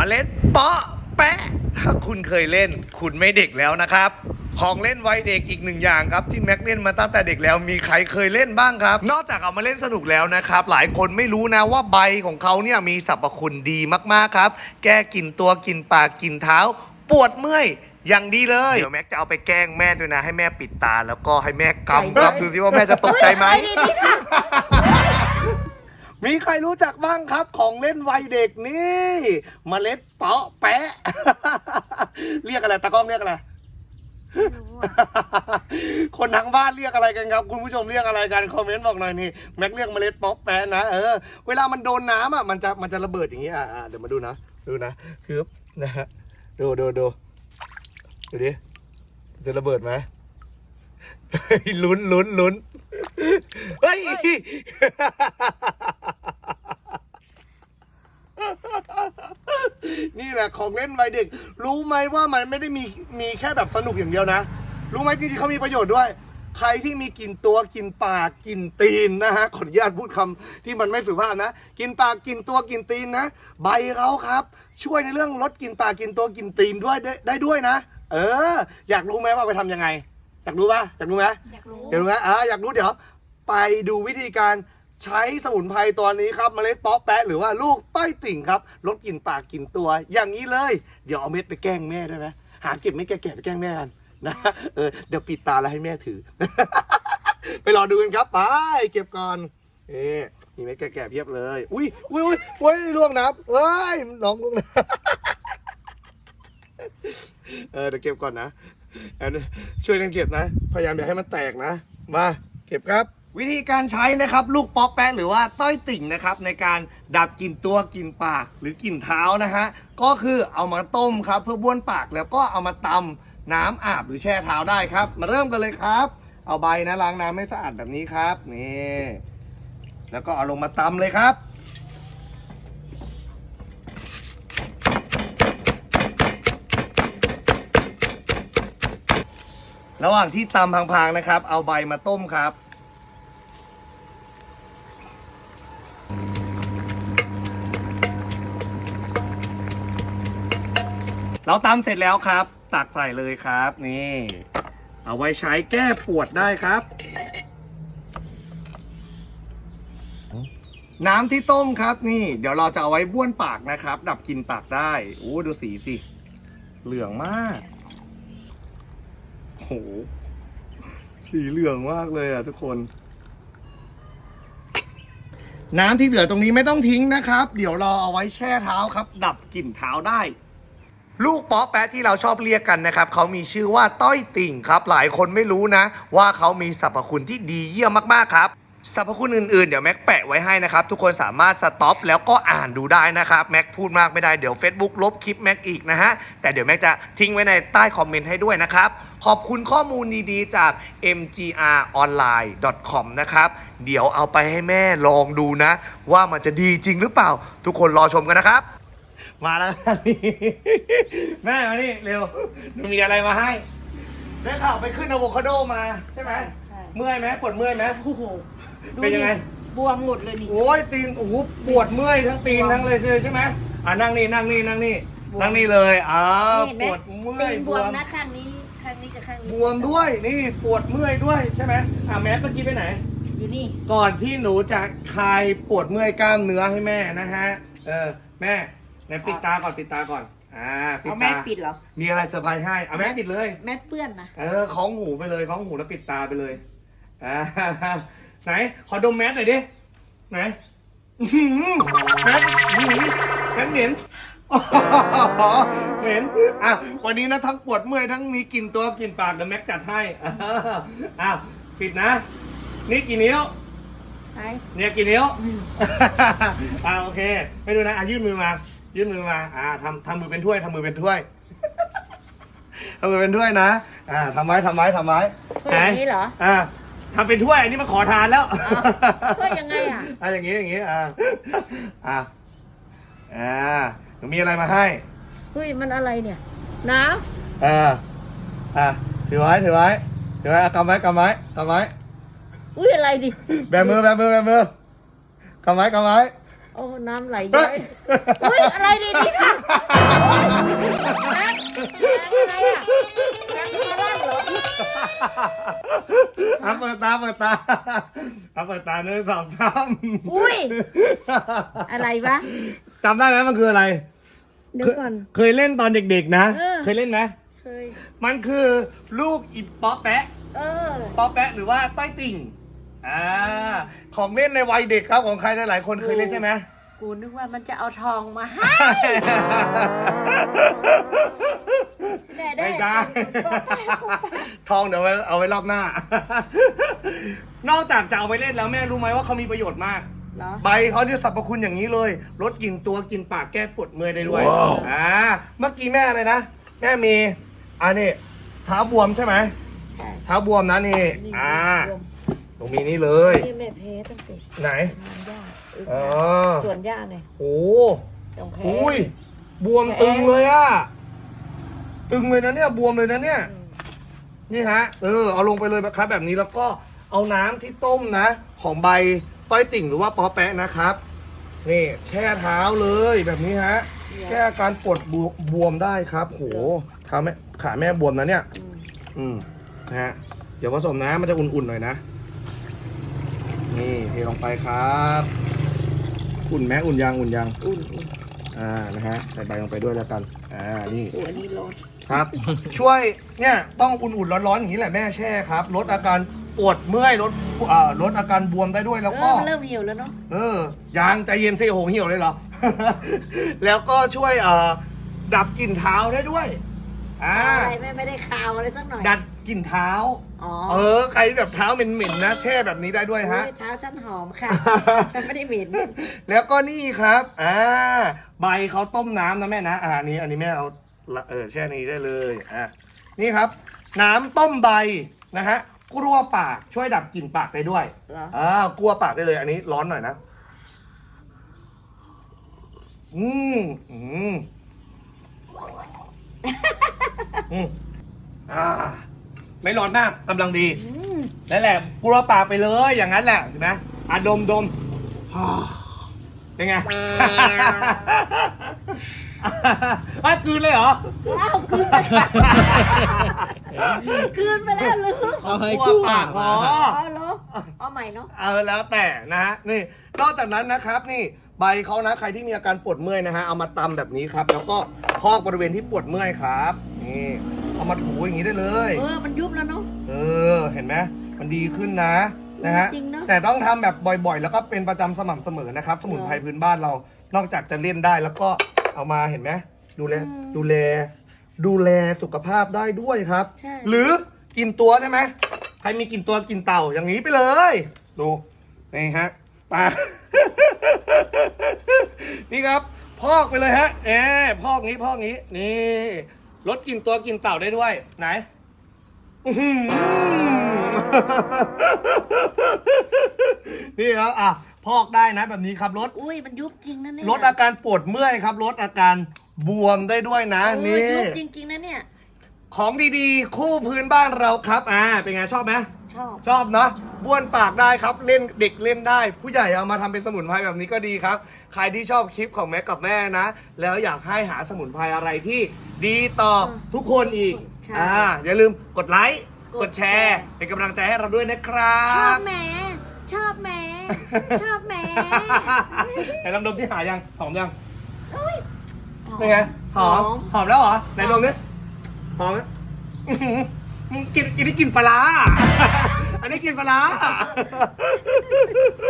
มาเล่นเปาะแปะ ถ้าคุณเคยเล่น คุณไม่เด็กแล้วนะครับ ของเล่นวัยเด็กอีกหนึ่งอย่างครับ ที่แม็กเล่นมาตั้งแต่เด็กแล้วมีใครเคยเล่นบ้างครับ นอกจากเอามาเล่นสนุกแล้วนะครับ หลายคนไม่รู้นะว่าใบของเขาเนี่ยมีสรรพคุณดีมากๆครับ แก้กลินตัวกลินปากกลินเท้า ปวดเมื่อยอย่างดีเลย เดี๋ยวแม็กจะเอาไปแกล้งแม่ด้วยนะ ให้แม่ปิดตาแล้วก็ให้แม่กำครับดูสิว่าแม่จะตกใจไหม มีใครรู้จักบ้างครับของเล่นวัยเด็กนี่มเมล็ดเปาะแปะ เรียกอะไรตากล้องเรียกอะไร คนทางบ้านเรียกอะไรกันครับ คุณผู้ชมเรียกอะไรกันคอมเมนต์บอกหน่อยนี่แม็กเรียกเมล็ดเปาะแปะนะเออเวลามันโดนน้ำอะมันจะมันจะระเบิดอย่างนี้อะอะเดี๋ยวมาดูนะดูนะคือนะฮะดูดูดูดูดิจะระเบิดไหมลุ้นลุ้นลุ้นเฮ้ย นี่แหละของเล่นวัยเด็ก รู้ไหมว่ามันไม่ได้มีมีแค่แบบสนุกอย่างเดียวนะ รู้ไหมจริงๆเขามีประโยชน์ด้วย ใครที่มีกลินตัวกลินปากกลินตีนนะฮะขออนุญาตพูดคำที่มันไม่สุภาพนะกลินปากกลินตัวกลินตีนนะ ใบเขาครับ ช่วยในเรื่องลดกลินปากกลินตัวกลินตีนด้วยได้ได้ด้วยนะ เออ อยากรู้ไหมว่าไปทำยังไง อยากรู้ปะอยากรู้ไหมอยากรู้เดี๋ยวนะอ่าอยากรู้เดี๋ยวไปดูวิธีการ ใช้สมุนไพรตัวนี้ครับเมล็ดป๊อปแปะหรือว่าลูกต้อยติ่งครับลดกลิ่นปากกลิ่นตัว อย่างนี้เลย เดี๋ยวเอาเม็ดไปแกล้งแม่ได้ไหมหาเก็บเม็ดแก่ๆไปแกล้งแม่กันนะเออเดี๋ยวปิดตาแล้วให้แม่ถือ ไปรอดูกันครับไปเก็บก่อนเอ๊มีเม็ดแก่ๆเพียบเลย อุ้ยอุ้ยอุ้ยอุ้ยล่วงน้ำเอ้ยน้องล่วงน้ำเออเดี๋ยวเก็บก่อนนะเอาช่วยกันเก็บนะ พยายามอย่าให้มันแตกนะ มา เก็บครับ วิธีการใช้นะครับลูกป๊อกแปะหรือว่าต้อยติ่งนะครับในการดับกลิ่นตัวกลิ่นปากหรือกลิ่นเท้านะฮะก็คือเอามาต้มครับเพื่อบ้วนปากแล้วก็เอามาตำน้ำอาบหรือแช่เท้าได้ครับ มาเริ่มกันเลยครับ เอาใบนะล้างน้ำให้สะอาดแบบนี้ครับนี่แล้วก็เอาลงมาตำเลยครับระหว่างที่ตำพังๆนะครับ เอาใบมาต้มครับ เราตำเสร็จแล้วครับ ตักใส่เลยครับนี่ เอาไว้ใช้แก้ปวดได้ครับ น้ำที่ต้มครับนี่ เดี๋ยวเราจะเอาไว้บ้วนปากนะครับ ดับกลิ่นปากได้โอ้ดูสีสิ เหลืองมากโอ้โหสีเหลืองมากเลยอะทุกคน น้ำที่เหลือตรงนี้ไม่ต้องทิ้งนะครับ เดี๋ยวเราเอาไว้แช่เท้าครับ ดับกลิ่นเท้าได้ ลูกป๊อปแปะที่เราชอบเรียกกันนะครับเขามีชื่อว่าต้อยติ่งครับ หลายคนไม่รู้นะ ว่าเขามีสรรพคุณที่ดีเยี่ยมมากๆครับสรรพคุณอื่นๆ เดี๋ยวแม็กแปะไว้ให้นะครับ ทุกคนสามารถสต็อปแล้วก็อ่านดูได้นะครับ แม็กพูดมากไม่ได้เดี๋ยว Facebook ลบคลิปแม็กอีกนะฮะ แต่เดี๋ยวแม็กจะทิ้งไว้ในใต้คอมเมนต์ให้ด้วยนะครับ ขอบคุณข้อมูลดีๆ จาก mgronline.com นะครับ เดี๋ยวเอาไปให้แม่ลองดูนะ ว่ามันจะดีจริงหรือเปล่า ทุกคนรอชมกันนะครับ มาแล้วครับนี่แม่มานี่เร็วหนูมีอะไรมาให้ได้ข่าวไปขึ้นอะโวคาโดมาใช่ไหมใช่ เมื่อยไหมปวดเมื่อยไหม โอ้โหดูเป็นยังไง บวมหมดเลยนี่ โอ้ยตีนโอ้โหปวดเมื่อยทั้งตีนทั้งเลยใช่ไหมอ่านั่งนี่นั่งนี่นั่งนี่บวม นั่งนี่เลยอ้าวเห็นไหมปวดเมื่อยตีนบวมนะข้างนี้ข้างนี้กับข้างนี้บวมด้วยนี่ปวดเมื่อยด้วยใช่ไหมอ่าแม่เมื่อกี้ไปไหน อยู่นี่ ก่อนที่หนูจะคลายปวดเมื่อยกล้ามเนื้อให้แม่นะฮะ เออแม่ ไหนปิดตาก่อนปิดตาก่อน อ่าปิดเอาตาแม่ปิดเหรอ มีอะไรเซอร์ไพรส์ให้เอาแม่ปิดเลย แม่เปื้อนนะเออคล้องหูไปเลยคล้องหูแล้วปิดตาไปเลยอ่าไหน ขอดมแมสหน่อยดิ ไหนอื้อหือแมสอื้อหือแมสเหม็นเหม็นอะวันนี้นะทั้งปวดเมื่อยทั้งมีกลิ่นตัวกลิ่นปากเดี๋ยวแม็กจัดให้อ้าวปิดนะ นี่กี่นิ้วไหนเนี่ยกี่นิ้วอืมอ่าโอเคไม่ดูนะอะยื่นมือมา ยื่นมือมา อ่าทำทำมือเป็นถ้วยทำมือเป็นถ้วยทำมือเป็นถ้วยนะ อ่าทำไว้ทำไว้ทำไว้เพื่ออย่างนี้เหรอ อ่าทำเป็นถ้วยอันนี้มาขอทานแล้วอ้าวถ้วยยังไงอะอ่าอย่างงี้อย่างงี้ อ่า อ่าอ่าหนูมีอะไรมาให้เฮ้ยมันอะไรเนี่ยน้อ่าอ่าถือไว้ถือไว้ถือไว้อะกำไว้กำไว้กำไว้ำอุ้ยอะไรดิ แบมือแบมือแบมือกำไว้กำไว้ โอ้น้ำไหลย้อยอุ้ยอะไรดีดีค่ะอะไรอะรักคาราชเหรออัเปิดตาเปิดตาอัเปิดตาเนื้อสองจำอุ้ยอะไรวะจำได้ไหมมันคืออะไร เดี๋ยวก่อน เคยเล่นตอนเด็กๆนะเคยเล่นไหมเคยมันคือลูกอิปปอแปะเออปอแปะหรือว่าต้ติ่ง อ่าของเล่นในวัยเด็กครับของใครหลายๆคนเคยเล่นใช่ไหม กูนึกว่ามันจะเอาทองมาให้ได้ได้ไม่ใช่ทองเดี๋ยวไว้เอาไว้รอบหน้า นอกจากจะเอาไปเล่นแล้วแม่รู้ไหมว่าเขามีประโยชน์มาก เหรอ ใบเขาเนี่ยสรรพคุณอย่างนี้เลยลดกลิ่นตัวกลิ่นปากแก้ปวดเมื่อยได้ด้วยอ่าเมื่อกี้แม่อะไรนะ แม่มีอันนี้เท้าบวมใช่ไหมใช่เท้าบวมนะนี่ นี่อ่ารวม ตรงมีนี่เลย นี่แม่เพตั้งแต่ไหนงานย่าเอออ๋อส่วนย่าเนี่ยโอ้ตรงแพ้อุ้ยบวมตึงเลยอะตึงเลยนะเนี่ย บวมเลยนะเนี่ย อืมนี่ฮะ เออ เอาลงไปเลยนะครับแบบนี้แล้วก็เอาน้ำที่ต้มนะ ของใบต้อยติ่งหรือว่าปอแปะนะครับ นี่แช่เท้าเลยแบบนี้ฮะ แก้อาการปวดบวบวมได้ครับ โหเท้าแม่ขาแม่บวมนะเนี่ย อืมอืมนะฮะ เดี๋ยวผสมน้ำมันจะอุ่นๆหน่อยนะ นี่เทลงไปครับ อุ่นไหมอุ่นยังอุ่นยังอุ่นอุ่นอ่านะฮะใส่ใบลงไปด้วยแล้วกัน อ่านี่โอ้อันนี้ร้อนครับ ช่วยเนี่ยต้องอุ่นๆร้อนๆอย่างนี้แหละแม่แช่ครับลดอาการปวดเมื่อยลดอ่าลดอาการบวมได้ด้วยแล้วเอก็อมันเริ่มเหี่ยวแล้วเนาะเออยางใจเย็นสิโอ้โหเหี่ยวเลยเหรอ แล้วก็ช่วยเอ่อดับกลิ่นเท้าได้ด้วย อ่าอะไรแม่ไม่ได้คาวอะไรสักหน่อยดัดกลิ่นเท้า อ๋อเออ ใครที่แบบเท้าเหม็นๆนะแช่แบบนี้ได้ด้วยฮะโอ้ยเท้าฉันหอมค่ะ ฉันไม่ได้เหม็นแล้วก็นี่ครับอ่าใบเขาต้มน้ำนะแม่นะอ่าอันนี้อันนี้แม่เอาละเออแช่นี้ได้เลยอะนี่ครับ น้ำต้มใบนะฮะกลัวปากช่วยดับกลิ่นปากได้ด้วยเหรออ่ากลัวปากได้เลย อันนี้ร้อนหน่อยนะอืมอืมอืมอ่า ไม่ร้อนมากกำลังดีอืมนั่นแหละกลัวปากไปเลยอย่างนั้นแหละเห็นไหมอะดมดมฮ่าเป็นไงอะกลืนเลยเหรออ้าวคืนไปคืนไปแล้วลืมเอาให้กลัวกู้ปากพออ๋อเหรอเอาใหม่เนาะเออแล้วแต่นะฮะนี่นอกจากนั้นนะครับนี่ใบเขานะใครที่มีอาการปวดเมื่อยนะฮะเอามาตำแบบนี้ครับ แล้วก็พอกบริเวณที่ปวดเมื่อยครับนี่ เอามาถูอย่างนี้ได้เลย เออ มันยุบแล้วเนาะ เออ เห็นไหมมันดีขึ้นนะนะฮะจริงเนอะแต่ต้องทำแบบบ่อยๆ แล้วก็เป็นประจำสม่ำเสมอนะครับ สมุนไพรพื้นบ้านเรา นอกจากจะเล่นได้แล้วก็เอามาเห็นไหมดูแลอืมดูแล ดูแลสุขภาพได้ด้วยครับ ใช่ หรือกินตัวใช่ไหมใครมีกินตัวกินเต่าอย่างนี้ไปเลย ดูนี่ฮะปานี่ครับ พอกไปเลยฮะเอ๊พอกงี้พอกงี้นี่ ลดกลินตัวกินเต่าได้ด้วย ไหนอื้อหือนี่ครับอะพอกได้นะแบบนี้ครับลดอุ้ยมันยุบจริงนะเนี่ยลดอาการปวดเมื่อยครับลดอาการบวมได้ด้วยนะ เออนี่ ยุบจริงๆนะเนี่ย ของดีๆ คู่พื้นบ้านเราครับอ่าเป็นไงชอบไหมชอบ ชอบเนาะบ้วนปากได้ครับเล่นเด็กเล่นได้ ผู้ใหญ่เอามาทำเป็นสมุนไพรแบบนี้ก็ดีครับ ใครที่ชอบคลิปของแม่กับแม่นะ แล้วอยากให้หาสมุนไพรอะไรที่ดีต่อทุกคนอีกใช่อ่าอย่าลืมกดไลค์กกดดแชแชร์ร์ เป็นกำลังใจให้เราด้วยนะครัชอบบแหมชอบแหมชอบแหมไหนลองดมที่หายังหอมยังอุ้ยเป็นไงหอมหอมแล้วเหรอไหนดมดิ หอมไหมอื้อหือมึงกินกินนี่กินปลาร้า อันนี้กินปลาร้า